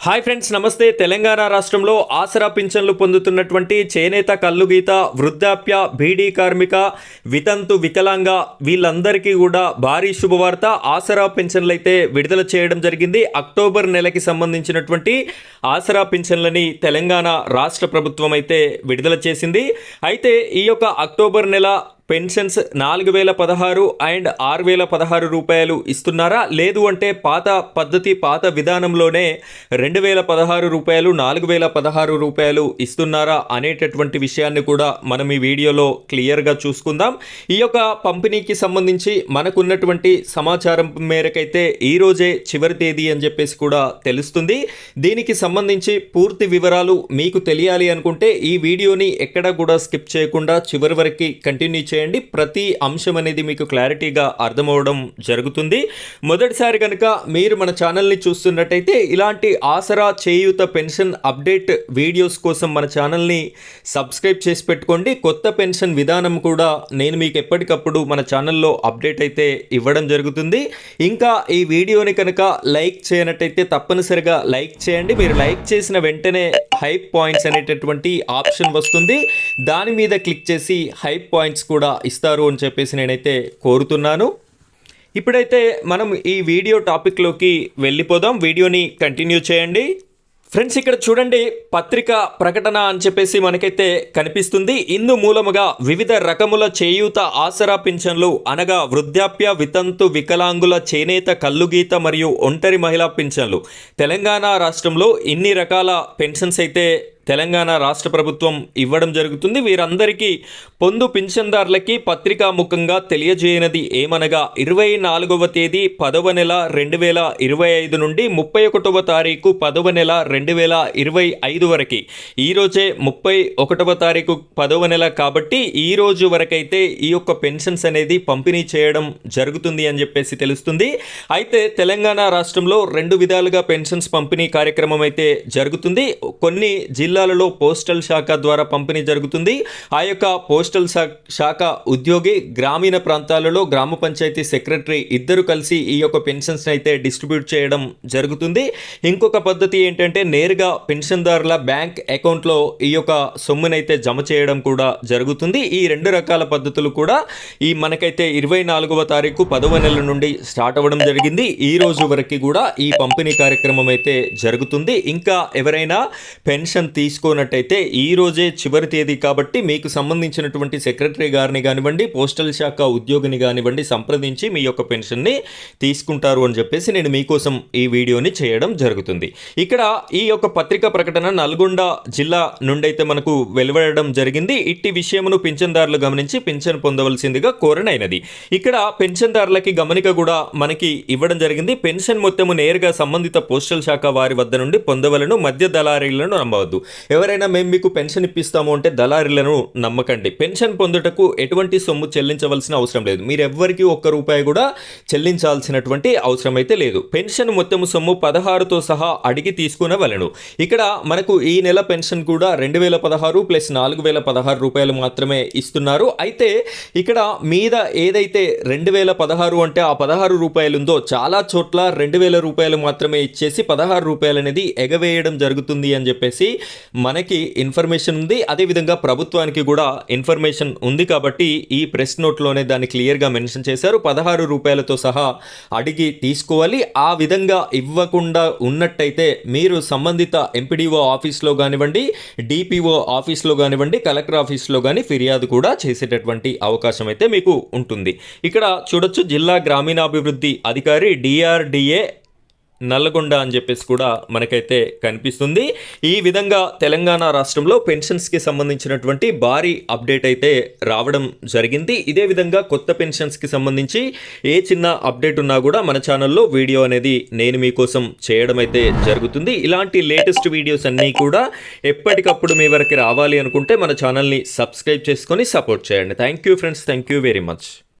Hi friends నమస్తే. తెలంగాణ రాష్ట్రంలో ఆసరా పింఛన్లు పొందుతున్నటువంటి చేనేత కల్లుగీత వృద్ధాప్య బీడీ కార్మిక వితంతు వికలాంగ వీళ్ళందరికీ కూడా భారీ శుభవార్త. ఆసరా పింఛన్లు అయితే విడుదల చేయడం జరిగింది. అక్టోబర్ నెలకి సంబంధించినటువంటి ఆసరా పింఛన్లని తెలంగాణ రాష్ట్ర ప్రభుత్వం అయితే విడుదల చేసింది. అయితే ఈ యొక్క అక్టోబర్ నెల పెన్షన్స్ నాలుగు వేల పదహారు అండ్ ఆరు వేల పదహారు రూపాయలు ఇస్తున్నారా? లేదు అంటే పాత పద్ధతి పాత విధానంలోనే రెండు వేల పదహారు రూపాయలు నాలుగు వేల పదహారు రూపాయలు ఇస్తున్నారా అనేటటువంటి విషయాన్ని కూడా మనం ఈ వీడియోలో క్లియర్గా చూసుకుందాం. ఈ యొక్క పంపిణీకి సంబంధించి మనకున్నటువంటి సమాచారం మేరకైతే ఈ రోజే చివరి తేదీ అని చెప్పేసి కూడా తెలుస్తుంది. దీనికి సంబంధించి పూర్తి వివరాలు మీకు తెలియాలి అనుకుంటే ఈ వీడియోని ఎక్కడ కూడా స్కిప్ చేయకుండా చివరి వరకు కంటిన్యూ చేయండి. ప్రతి అంశం అనేది మీకు క్లారిటీగా అర్థమవడం జరుగుతుంది. మొదటిసారి కనుక మీరు మన ఛానల్ని చూస్తున్నట్టయితే ఇలాంటి Aasara Cheyutha pension update videos కోసం మన ఛానల్ని సబ్స్క్రైబ్ చేసి పెట్టుకోండి. కొత్త పెన్షన్ విధానం కూడా నేను మీకు ఎప్పటికప్పుడు మన ఛానల్లో అప్డేట్ అయితే ఇవ్వడం జరుగుతుంది. ఇంకా ఈ వీడియోని కనుక లైక్ చేయనట్టయితే తప్పనిసరిగా లైక్ చేయండి. మీరు లైక్ చేసిన వెంటనే హైప్ పాయింట్స్ అనేటటువంటి ఆప్షన్ వస్తుంది. దాని మీద క్లిక్ చేసి హైప్ పాయింట్స్ కూడా ఇస్తారు అని చెప్పేసి నేనైతే కోరుతున్నాను. ఇప్పుడైతే మనం ఈ వీడియో టాపిక్లోకి వెళ్ళిపోదాం. వీడియోని కంటిన్యూ చేయండి. ఫ్రెండ్స్ ఇక్కడ చూడండి పత్రిక ప్రకటన అని చెప్పేసి మనకైతే కనిపిస్తుంది. ఇందు మూలముగా వివిధ రకముల చేయూత ఆసరా పింఛన్లు అనగా వృద్ధాప్య వితంతు వికలాంగుల చేనేత కల్లుగీత మరియు ఒంటరి మహిళా పింఛన్లు. తెలంగాణ రాష్ట్రంలో ఇన్ని రకాల పెన్షన్స్ అయితే తెలంగాణ రాష్ట్ర ప్రభుత్వం ఇవ్వడం జరుగుతుంది. వీరందరికీ పొందు పింఛన్దారులకి పత్రికాముఖంగా తెలియజేయనది ఏమనగా ఇరవై నాలుగవ తేదీ పదవ నెల రెండు వేల ఇరవై ఐదు నుండి ముప్పై ఒకటవ తారీఖు పదవ నెల రెండు వేల ఇరవై ఐదు వరకు. ఈరోజే ముప్పై ఒకటవ తారీఖు పదవ నెల కాబట్టి ఈ రోజు వరకైతే ఈ యొక్క పెన్షన్స్ అనేది పంపిణీ చేయడం జరుగుతుంది అని చెప్పేసి తెలుస్తుంది. అయితే తెలంగాణ రాష్ట్రంలో రెండు విధాలుగా పెన్షన్స్ పంపిణీ కార్యక్రమం అయితే జరుగుతుంది. కొన్ని జిల్లా జిల్లాలలో పోస్టల్ శాఖ ద్వారా పంపిణీ జరుగుతుంది. ఆ యొక్క పోస్టల్ శాఖ ఉద్యోగి గ్రామీణ ప్రాంతాలలో గ్రామ పంచాయతీ సెక్రటరీ ఇద్దరు కలిసి ఈ యొక్క పెన్షన్స్ అయితే డిస్ట్రిబ్యూట్ చేయడం జరుగుతుంది. ఇంకొక పద్ధతి ఏంటంటే నేరుగా పెన్షన్దారుల బ్యాంక్ అకౌంట్లో ఈ యొక్క సొమ్మునైతే జమ చేయడం కూడా జరుగుతుంది. ఈ రెండు రకాల పద్ధతులు కూడా ఈ మనకైతే ఇరవై నాలుగవ తారీఖు పదవ నెల నుండి స్టార్ట్ అవ్వడం జరిగింది. ఈ రోజు వరకు కూడా ఈ పంపిణీ కార్యక్రమం అయితే జరుగుతుంది. ఇంకా ఎవరైనా పెన్షన్ తీ తీసుకోనట్టయితే ఈ రోజే చివరి తేదీ కాబట్టి మీకు సంబంధించినటువంటి సెక్రటరీ గారిని కానివ్వండి పోస్టల్ శాఖ ఉద్యోగిని కానివ్వండి సంప్రదించి మీ యొక్క పెన్షన్ని తీసుకుంటారు అని చెప్పేసి నేను మీకోసం ఈ వీడియోని చేయడం జరుగుతుంది. ఇక్కడ ఈ యొక్క పత్రికా ప్రకటన నల్గొండ జిల్లా నుండైతే మనకు వెలువడడం జరిగింది. ఇట్టి విషయమును పింఛన్దారులు గమనించి పింఛన్ పొందవలసిందిగా కోరనైనది. ఇక్కడ పెన్షన్దారులకి గమనిక కూడా మనకి ఇవ్వడం జరిగింది. పెన్షన్ మొత్తము నేరుగా సంబంధిత పోస్టల్ శాఖ వారి వద్ద నుండి పొందవలను మధ్య దళారీలను నమ్మవద్దు. ఎవరైనా మేము మీకు పెన్షన్ ఇప్పిస్తాము అంటే దళారీలను నమ్మకండి. పెన్షన్ పొందుటకు ఎటువంటి సొమ్ము చెల్లించవలసిన అవసరం లేదు. మీరు ఎవ్వరికి ఒక్క రూపాయి కూడా చెల్లించాల్సినటువంటి అవసరం అయితే లేదు. పెన్షన్ మొత్తము సొమ్ము పదహారుతో సహా అడిగి తీసుకునవలను ఇక్కడ మనకు ఈ నెల పెన్షన్ కూడా రెండు వేల పదహారు ప్లస్ నాలుగు వేల పదహారు రూపాయలు మాత్రమే ఇస్తున్నారు. అయితే ఇక్కడ మీద ఏదైతే రెండు వేల పదహారు అంటే ఆ పదహారు రూపాయలు ఉందో చాలా చోట్ల రెండు వేల రూపాయలు మాత్రమే ఇచ్చేసి పదహారు రూపాయలు అనేది ఎగవేయడం జరుగుతుంది అని చెప్పేసి మనకి ఇన్ఫర్మేషన్ ఉంది. అదేవిధంగా ప్రభుత్వానికి కూడా ఇన్ఫర్మేషన్ ఉంది కాబట్టి ఈ ప్రెస్ నోట్లోనే దాన్ని క్లియర్గా మెన్షన్ చేశారు. పదహారు రూపాయలతో సహా అడిగి తీసుకోవాలి. ఆ విధంగా ఇవ్వకుండా ఉన్నట్టయితే మీరు సంబంధిత ఎంపీడీఓ ఆఫీస్లో కానివ్వండి డిపిఓ ఆఫీస్లో కానివ్వండి కలెక్టర్ ఆఫీస్లో కానీ ఫిర్యాదు కూడా చేసేటటువంటి అవకాశం అయితే మీకు ఉంటుంది. ఇక్కడ చూడొచ్చు జిల్లా గ్రామీణాభివృద్ధి అధికారి డిఆర్డిఏ నల్లగొండ అని చెప్పేసి కూడా మనకైతే కనిపిస్తుంది. ఈ విధంగా తెలంగాణ రాష్ట్రంలో పెన్షన్స్కి సంబంధించినటువంటి భారీ అప్డేట్ అయితే రావడం జరిగింది. ఇదే విధంగా కొత్త పెన్షన్స్కి సంబంధించి ఏ చిన్న అప్డేట్ ఉన్నా కూడా మన ఛానల్లో వీడియో అనేది నేను మీకోసం చేయడం అయితే జరుగుతుంది. ఇలాంటి లేటెస్ట్ వీడియోస్ అన్నీ కూడా ఎప్పటికప్పుడు మీ వరకు రావాలి అనుకుంటే మన ఛానల్ని సబ్స్క్రైబ్ చేసుకొని సపోర్ట్ చేయండి. Thank you friends. Thank you very much.